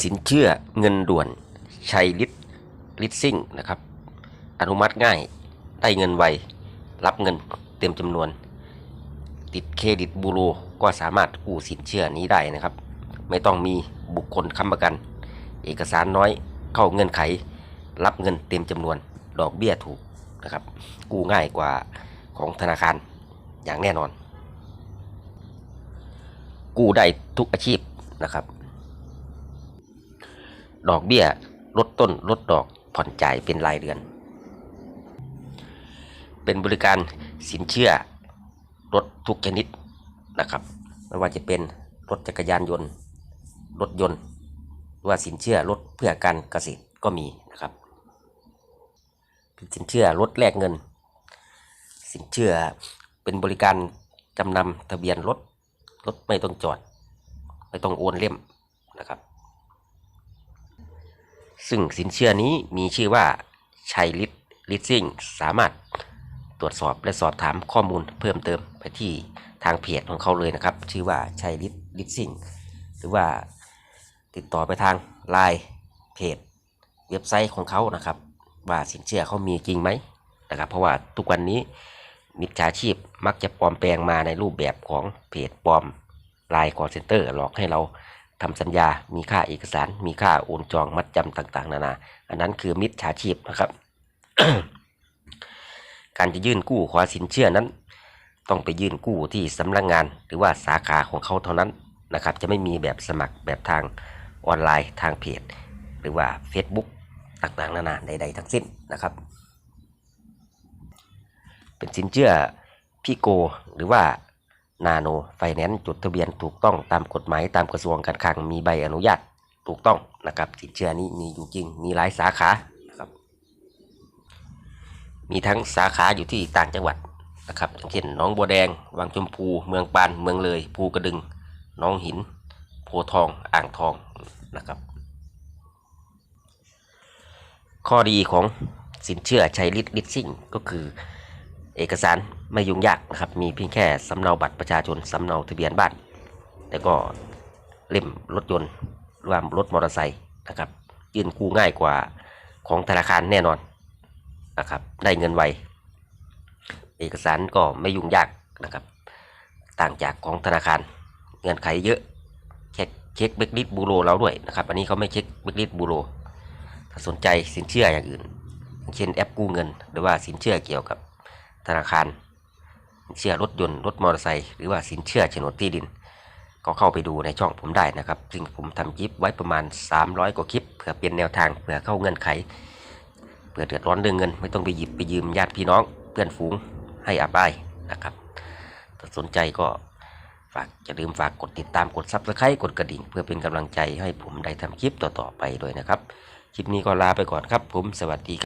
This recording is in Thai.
สินเชื่อเงินด่วนชัยลิตลิตซิ่งนะครับ อนุมัติง่าย ได้เงินไว รับเงินเต็มจำนวน ติดเครดิตบูโรก็สามารถกู้สินเชื่อนี้ได้นะครับ ไม่ต้องมีบุคคลค้ำประกัน เอกสารน้อยเข้าเงื่อนไข รับเงินเต็มจำนวน ดอกเบี้ยถูกนะครับ กู้ง่ายกว่าของธนาคารอย่างแน่นอน กู้ได้ทุกอาชีพนะครับ ดอกเบี้ย ลดต้นลดดอกผ่อนจ่ายเป็นรายเดือน เป็นบริการสินเชื่อรถทุกชนิดนะครับไม่ว่าจะเป็นรถจักรยานยนต์ รถยนต์หรือว่าสินเชื่อรถเพื่อการเกษตรก็มีนะครับเป็นสินเชื่อรถแลกเงิน สินเชื่อเป็นบริการจำนำทะเบียนรถรถไม่ต้องจอด ไม่ต้องโอนเล่มนะครับ ซึ่งสินเชื่อนี้มีชื่อว่าชัยลิตลิสซิ่งสามารถตรวจสอบและสอบถามข้อมูลเพิ่มเติมไปที่ทางเพจของเขาเลยนะครับ ชื่อว่าชัยลิตลิสซิ่งหรือว่าติดต่อไปทางไลน์เพจเว็บไซต์ของเขานะครับ ว่าสินเชื่อเขามีจริงไหมนะครับ เพราะว่าทุกวันนี้มิจฉาชีพมักจะปลอมแปลงมาในรูปแบบของเพจปลอมไลน์คอร์เซนเตอร์หลอกให้เรา ทำสัญญา มีค่าเอกสาร มีค่าโอนจองมัดจำต่างๆ นานา อันนั้นคือมิจฉาชีพนะครับ การจะยื่นกู้ขอสินเชื่อนั้น ต้องไปยื่นกู้ที่สำนักงงาน หรือว่าสาขาของเขาเท่านั้นนะครับ จะไม่มีแบบสมัครแบบทางออนไลน์ทางเพจ หรือว่า Facebook ต่างๆ นานาใดๆทั้งสิ้นนะครับ เป็นสินเชื่อพี่โกหรือว่า นาโนไฟแนนซ์จดทะเบียนถูกต้องตามกฎหมายตามกระทรวงการคลังมีใบอนุญาตถูกต้องนะครับสินเชื่อนี้มีอยู่จริงมีหลายสาขานะครับ มีทั้งสาขาอยู่ที่ต่างจังหวัดนะครับเช่นน้องบัวแดง วังชมพู เมืองปาน เมืองเลย ภูกระดึง น้องหิน โพทอง อ่างทองนะครับ ข้อดีของสินเชื่อชัยลิตลิสซิ่งก็คือ เอกสารไม่ยุ่งยากนะครับ มีเพียงแค่สำเนาบัตรประชาชนสำเนาทะเบียนบ้าน แล้วก็เล่มรถยนต์หรือว่ารถมอเตอร์ไซค์นะครับ ยื่นกู้ง่ายกว่าของธนาคารแน่นอนนะครับ ได้เงินไว เอกสารก็ไม่ยุ่งยากนะครับ ต่างจากของธนาคารเงื่อนไขเยอะเช็คเช็คเบคลิสบูโรเราด้วยนะครับ อันนี้เขาไม่เช็คเบคลิสบูโรถ้าสนใจสินเชื่ออย่างอื่น เช่นแอปกู้เงิน หรือว่าสินเชื่อเกี่ยวกับ ธนาคาร เชื่อรถยนต์รถมอเตอร์ไซค์หรือว่าสินเชื่อโฉนดที่ดิน ก็เข้าไปดูในช่องผมได้นะครับ ซึ่งผมทำคลิปไว้ประมาณ 300 กว่าคลิปเผื่อเป็นแนวทางเผื่อเข้าเงื่อนไขเผื่อเดือดร้อนเรื่องเงิน ไม่ต้องไปหยิบไปยืมญาติพี่น้อง เพื่อนฝูงให้อับอายนะครับถ้าสนใจก็ฝากอย่าลืมฝากกดติดตามกดซับสไครต์กดกระดิ่ง เพื่อเป็นกำลังใจให้ผมได้ทำคลิปต่อๆไปด้วยนะครับ คลิปนี้ก็ลาไปก่อนครับผมสวัสดีครับ